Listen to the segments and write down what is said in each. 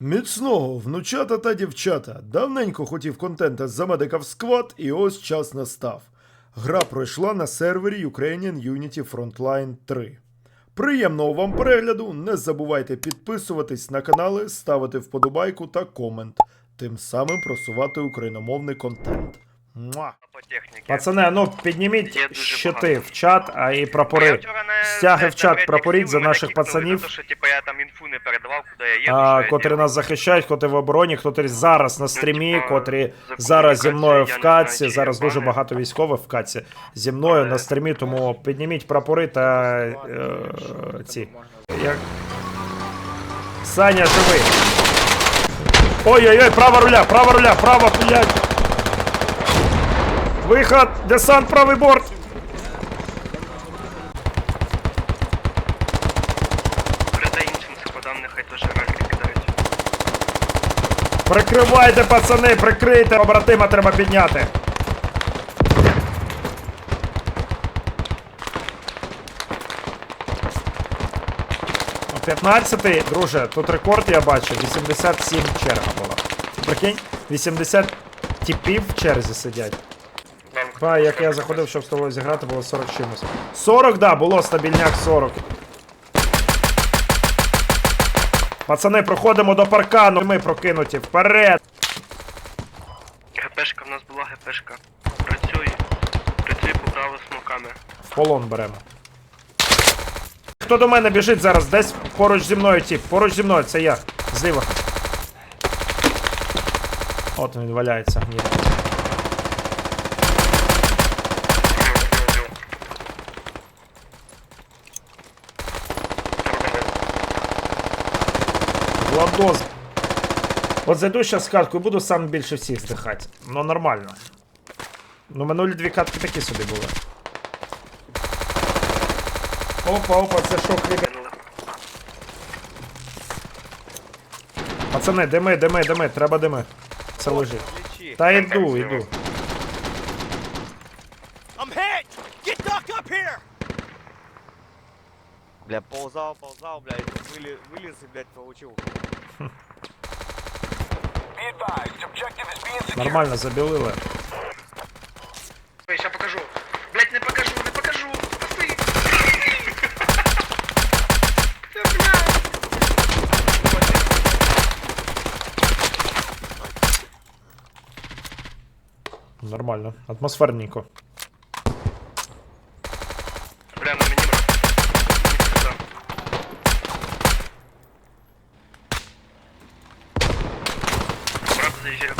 Міцного, внучата та дівчата. Давненько хотів контента за медика в сквад, і ось час настав. Гра пройшла на сервері Ukrainian Unity Frontline 3. Приємного вам перегляду! Не забувайте підписуватись на канали, ставити вподобайку та комент, тим самим просувати україномовний контент. Муа! Пацани, ну підніміть щити в чат, а і прапори. Стяги в чат прапоріть за наших пацанів. типу, А, котрі нас захищають, котрі в обороні, котрі зараз на стрімі, типа, котрі зараз зі мною в каці. Зараз дуже багато військових в каці зі мною на стрімі, тому підніміть прапори та е, ці. Як... Саня, живий. Ой-ой-ой, права руля, права руля, права, блядь. Виход, десант, правий борт. Передай іншим складам, нехай теж ральки кидають. Прикривайте, пацани, прикрийте, побратима треба підняти. О, 15-й, друже, тут рекорд я бачу, 87 черга була. Прикинь, 80 типів в черзі сидять. Ба, як я заходив, щоб з тобою зіграти, було 40 чимось. 40, да, було стабільняк 40. Пацани, проходимо до паркану, ми прокинуті. Вперед! ГПшка в нас була ГПшка. Працюй. Працюй по праву смоками. В полон беремо. Хто до мене біжить зараз? Десь поруч зі мною тип. Поруч зі мною, це я. Зліва. От він валяється. Ні. Владос. От зайду зараз в катку і буду сам більше всіх здихати. Ну нормально. Ну минулі дві катки такі собі були. Опа, опа, це що хліб. Кинули. Пацани, дими, дими, дими, треба дими. Це лежить. Та йду, йду. Бля, ползал, ползал, блядь, выли, вылез и, блядь, получил. Нормально забілили. Ой, покажу. Блять, не покажу, не покажу. Спаси. Нормально. Атмосферненько. Бля, на мені мрак. Брат заїжджає.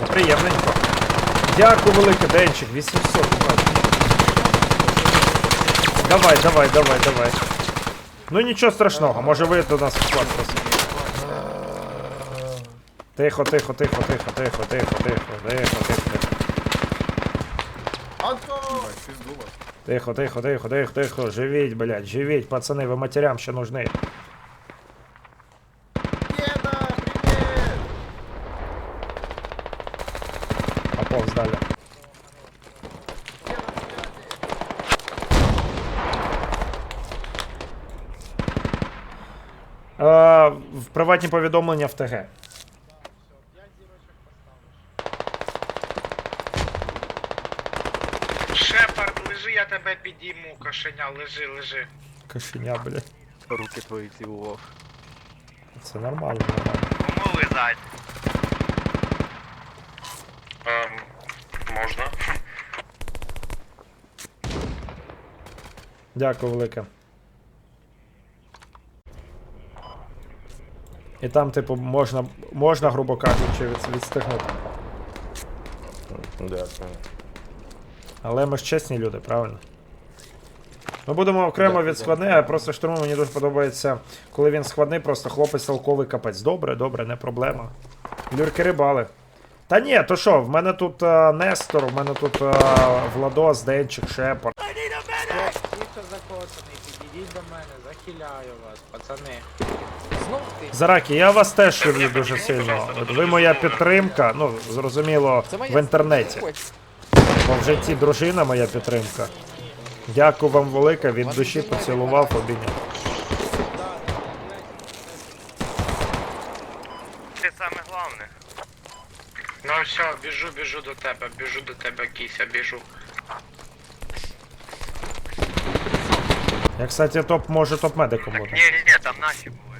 Ну, Приємненько. Дякую, великий денчик, 800. бать. Давай, давай, давай, давай. Ну нічого страшного, може ви до нас в склад просто. Тихо, тихо, тихо, тихо, тихо, тихо, тихо, тихо, тихо. Тихо, тихо, тихо, тихо, тихо, живіть, блядь, живіть, пацани, ви матерям ще нужны. В приватні повідомлення в ТГ. Шепард, лежи, я тебе підійму, кошеня, лежи, лежи. Кошеня, блядь. Руки твои цілував. Це нормально, нормально. Кому лизать? Ем, можна. Дякую велике. І там, типу, можна, можна грубо кажучи, від, відстигнути. Дякую. Але ми ж чесні люди, правильно? Ми будемо окремо від складний, а просто штурму мені дуже подобається, коли він складний, просто хлопець толковий капець. Добре, добре, не проблема. Люрки рибали. Та ні, то що, в мене тут е, Нестор, в мене тут е, Владос, Денчик, Шепард. Тихо закотаний, підійдіть до мене, захиляю вас, пацани. Знов ти. Заракі, я вас теж люблю дуже сильно. От Ви моя підтримка, ну, зрозуміло, в інтернеті. Бо в житті дружина моя підтримка. Дякую вам велике, від душі поцілував, обійняв. Це саме головне. Ну все, біжу, біжу до тебе, біжу до тебе, кіся, біжу. Я, кстати, топ, може топ-медиком буду. Не, не, не, там наші були.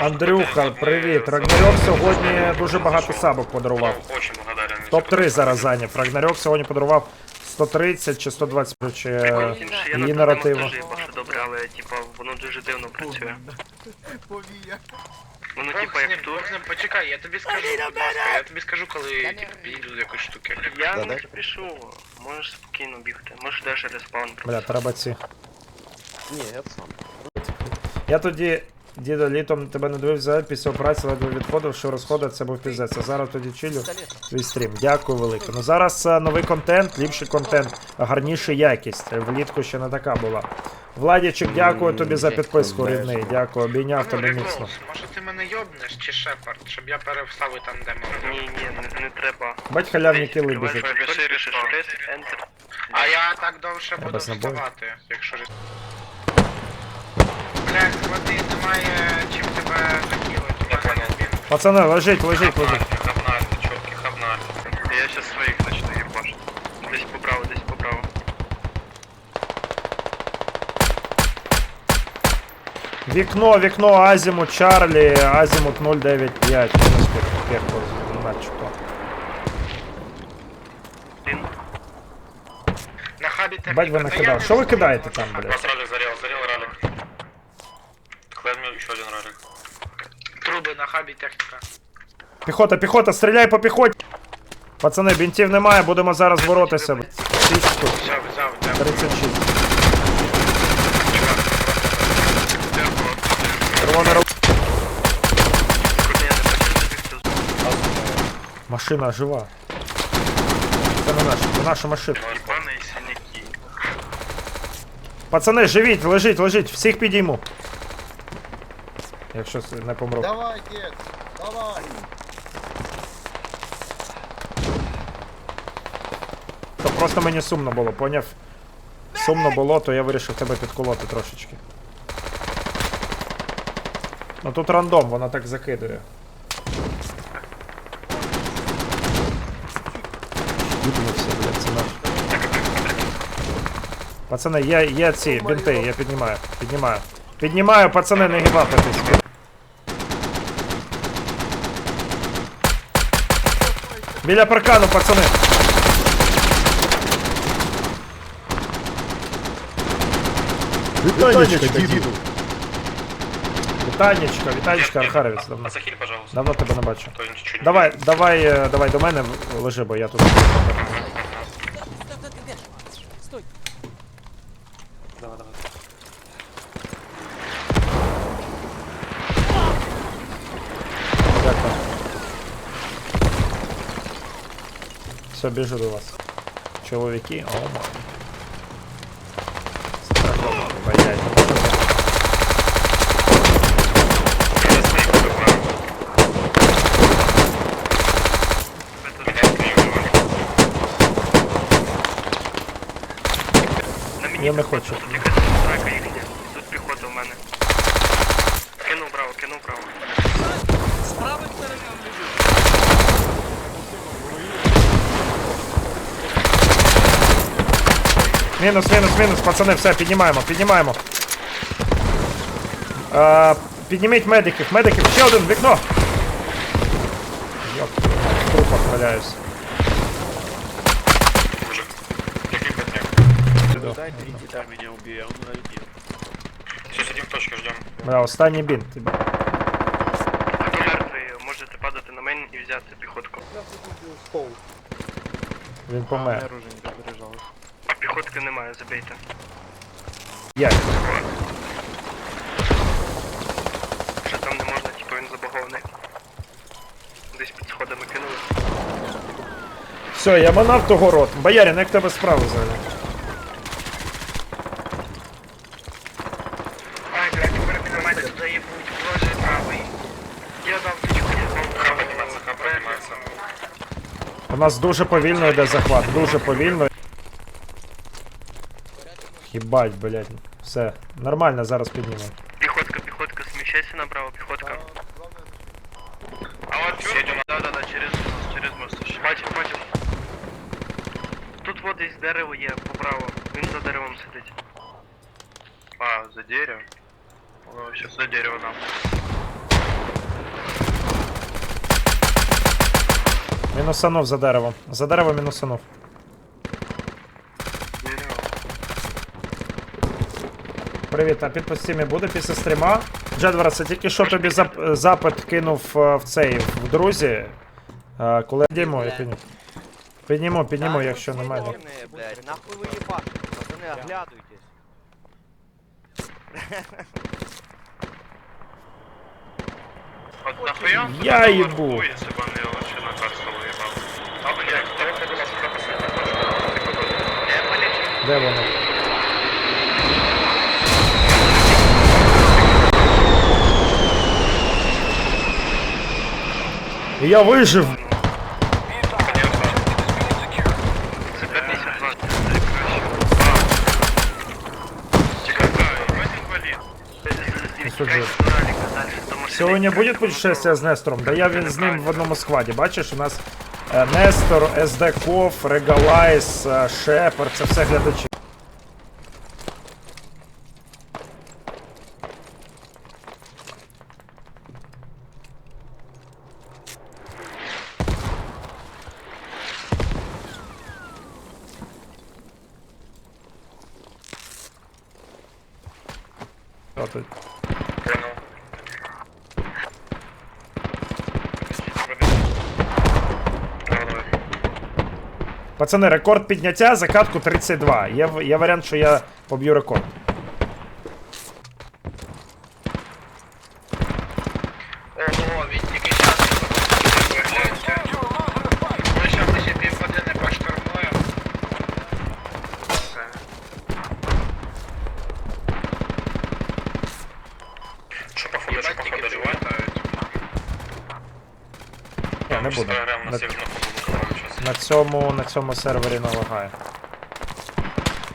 Андрюха, привіт. Рагнарьок сьогодні дуже багато сабок подарував. Очень благодарен. Топ-3 зараз зайняв. Рагнарьок сьогодні подарував 130 чи 120 коротше, її на наративу. добре, але типа воно дуже дивно працює. Воно типа як тут. Почекай, я тобі скажу, будь ласка, я тобі скажу, коли типу, підійду до якоїсь штуки. Я не спішу. Можеш спокійно бігти. Можеш даже респаун Бля, треба ці. Ні, я сам. Я тоді, дідо, літом тебе не дивився, після операції ледве відходив, що розходив, це був піздець. А зараз тоді чилю твій стрім. Дякую велике. Ну зараз е, новий контент, ліпший контент, гарніша якість. Влітку ще не така була. Владічик, дякую тобі за підписку, рідний. Дякую, обійняв Ну, тебе міцно. може ти мене йобнеш чи Шепард, щоб я перевставив там, де. Ні, ні, не, треба. Бать халявні Press, Enter. А я так довше буду вставати, якщо ж. Блять, склади, немає чим тебе закинути. Я понял. Пацани, лежить, лежить, лежить. Хабнарь, чоткий хабнарь. Я щас своїх начну їбашити. Десь поправо, десь поправо. Вікно, вікно, Азімут, Чарлі, Азімут 095. Пехо, начебто. Один. На хабі техніка. Бать ви Та я накидав. не Що ви встиг. кидаєте там, блядь? Труби на хабі техніка. Піхота, піхота, стріляй по піхоті. Пацани, бінтів немає, будемо зараз боротися. 6 штук, Все, взяв, взяв. 36. Червона ру- Машина жива. Це не наша, це наша машина. Ебаные синяки. Пацани, живіть, лежіть, лежіть, всіх підійму. Якщо не помру. Давай, дед, давай. То просто мені сумно було, поняв? Сумно було, то я вирішив тебе підколоти трошечки. Ну тут рандом, вона так закидує. Їбнувся, блядь, це наш. Пацани, є, є ці бінти, я піднімаю, піднімаю. Піднімаю, пацани, не гібапитись. Біля паркану, пацани. Вітанечка, діду. Вітанечка, Вітанечка, Архаровець, давно. Захиль, пожалуйста. Давно тебе не бачу. То ничего не Давай, давай, е, давай до мене лежи, бо я тут. Все, біжу до вас. Чоловіки, о май. Страховка, блядь. Я своих выбрал. На мені Я не хочу. тут якась срака їхня. Тут піхота в мене. Кинув браво, кинув браво. С правой стороны Мінус, мінус, мінус, пацани, все, піднімаємо, піднімаємо. А, підніміть медиків, медиків, ще один, вікно! Йоп, в трупах валяюсь. Все, сидим в точке, ждем. Бля, останній бінт. Ви жертви можете падати на мене і взяти піхотку. Він помер. А Піхотки немає, забейте. Як? Що там не можна, типу він забагований. Десь під сходами кинули. Все, я манав того рот. Боярин, як тебе справи взагалі? Ай, блядь, тепер міномети заїбуть, боже, правий. Я дав тичку, я знову правий. У нас дуже повільно йде захват, дуже повільно. Хібать, блядь. Все. Нормально, зараз піднімемо. Піхотка, піхотка, сміщайся направо, піхотка. А от Сідю, да, да, да, через мост, через мост. Бачив, бачив. Тут вот десь дерево є, поправо. Він за деревом сидить. А, за дерево? О, щас за дерево нам. Мінусанув за деревом. За дерево мінусанув. Привіт, а під постійми буде після стріма? Джедвара, це тільки що тобі зап- запит кинув е, в цей в друзі. Е, Коли підніму, я підніму. Підніму, підніму, якщо немає. Пацаны, блядь, нахуй вы ебашите, пацаны, оглядывайтесь. От нахуя? Я їбу. Если бы Я 52. Сьогодні буде путешествие з Нестором? Да я він з ним в одному складі. Бачиш, у нас е, Нестор, СД Ков, Регалайс, е, Шепер, це все глядачі. Тут? Пацани, рекорд підняття за катку 32. Є, є варіант, що я поб'ю рекорд. Ого, він тільки час. Ми ще ми ще півгодини поштурмуємо. Що походу, що походу доливають? Ні, не буду. Граємо На, на северну побуду, зараз. на, цьому, на цьому сервері не лагає.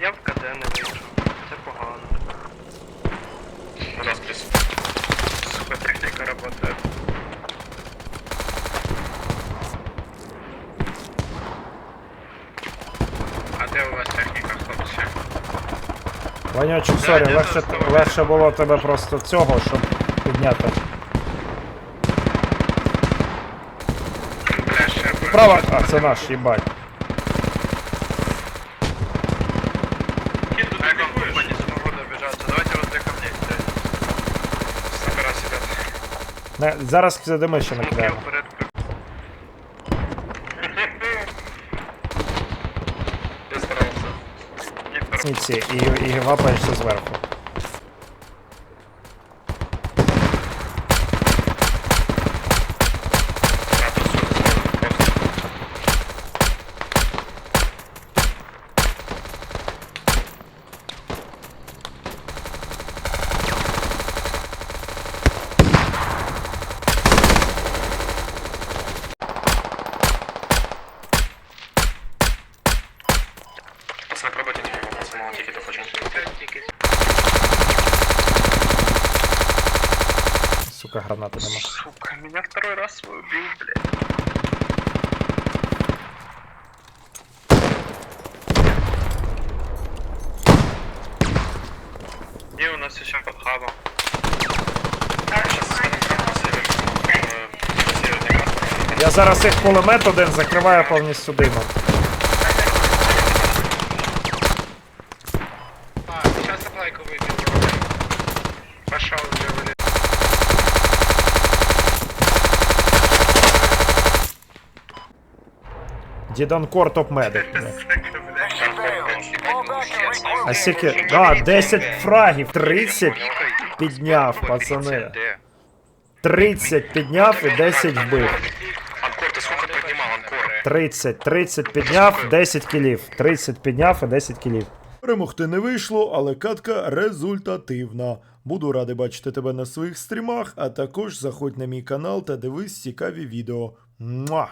Я в КД не вийшов. Це погано. У нас плюс. Сука, техніка работает. А де у вас техніка, хлопці? Ванючик, сорі, легше, легше було тебе просто цього, щоб підняти. Право. А, це наш, їбать. Я не зараз сидимо ще накидаємо. вперед. Я старался. Не старался. І ці, і, і вапаєшся зверху. Пацаны, пробуйте тихо, пацаны, он тихо хочет. Сука, гранати нема. Сука, меня второй раз свой убил, блядь. И у нас еще под хабом. Я зараз їх кулемет один закриваю повністю димом. Діданкор топ-медик. А скільки? Да, 10 фрагів, 30 підняв, пацани. 30 підняв і 10 вбив. Анкор, ты сколько поднимал, Анкор? 30, 30 підняв, 10 кілів. 30 підняв і 10 кілів. Перемогти не вийшло, але катка результативна. Буду радий бачити тебе на своїх стрімах, а також заходь на мій канал та дивись цікаві відео. Муа!